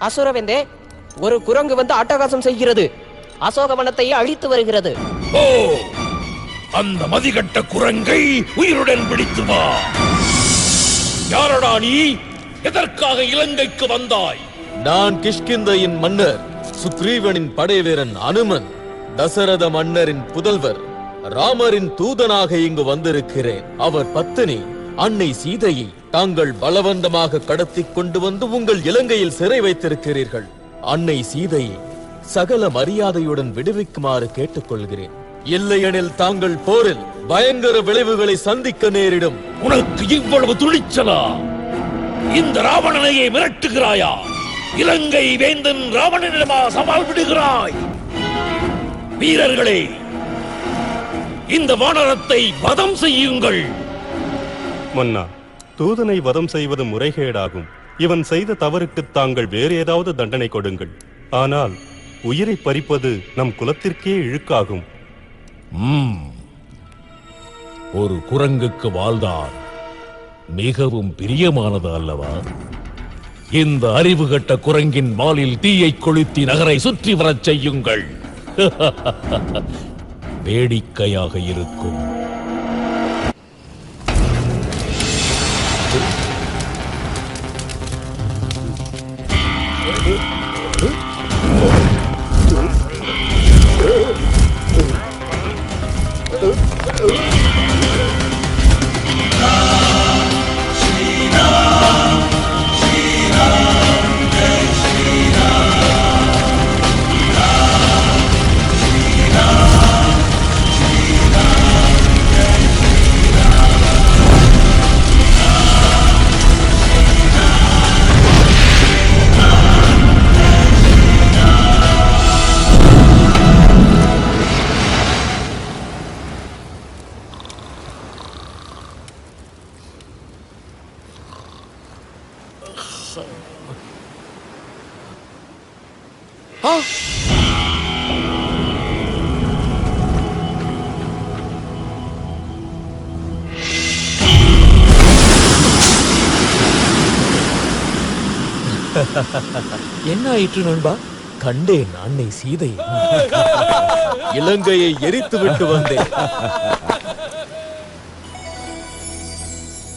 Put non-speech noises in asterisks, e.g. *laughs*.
அசுரவேந்தே ஒரு குரங்கு வந்து அட்டகாசம் செய்கிறது. அசோகவனத்தை அழித்து வருகிறது. ஓ அந்த மதிகட்ட குரங்கை உயிருடன் பிடித்து வா. யாரடா நீ? எதற்காக இலங்கைக்கு வந்தாய்? நான் கிஷ்கிந்தையின் மன்னர் சுக்ரீவனின் படைவீரன் அனுமன் தசரத மன்னரின் புதல்வர் ராமரின் தூதனாக இங்கு வந்திருக்கிறேன். அவர் பத்தினி அன்னை சீதையை தாங்கள் பலவந்தமாக கடத்திக் கொண்டு வந்து உங்கள் இலங்கையில் சிறை வைத்திருக்கிறீர்கள். அன்னை சீதையை சகல மரியாதையுடன் விடுவிக்குமாறு கேட்டுக்கொள்கிறேன். இல்லையெனில் தாங்கள் போரில் பயங்கர விளைவுகளை சந்திக்க நேரிடும். உனக்கு இவ்வளவு துணிச்சலா? இந்த ராவணனையே மிரட்டுகிறாயா? இலங்கை வேந்தன் ராவணனிடமா சவால் விடுகிறாய்? வீரர்களே இந்த வானரத்தை வதம் செய்யுங்கள். மன்னா தூதனை வதம் செய்வது முறைகேடாகும். இவன் செய்த தவறுக்கு தாங்கள் வேறு ஏதாவது தண்டனை கொடுங்கள். ஆனால் உயிரை பறிப்பது நம் குலத்திற்கே இழுக்காகும். ஒரு குரங்குக்கு வாழ்தான் மிகவும் பிரியமானது அல்லவா? இந்த அறிவு கட்ட குரங்கின் வாலில் தீயை கொளுத்தி நகரை சுற்றி வரச் செய்யுங்கள். *laughs* வேடிக்கையாக இருக்கும். *laughs* என்ன ஆயிற்று நண்பா? கண்டேன் அன்னை சீதை இலங்கையை எரித்து விட்டு வந்தேன். *laughs*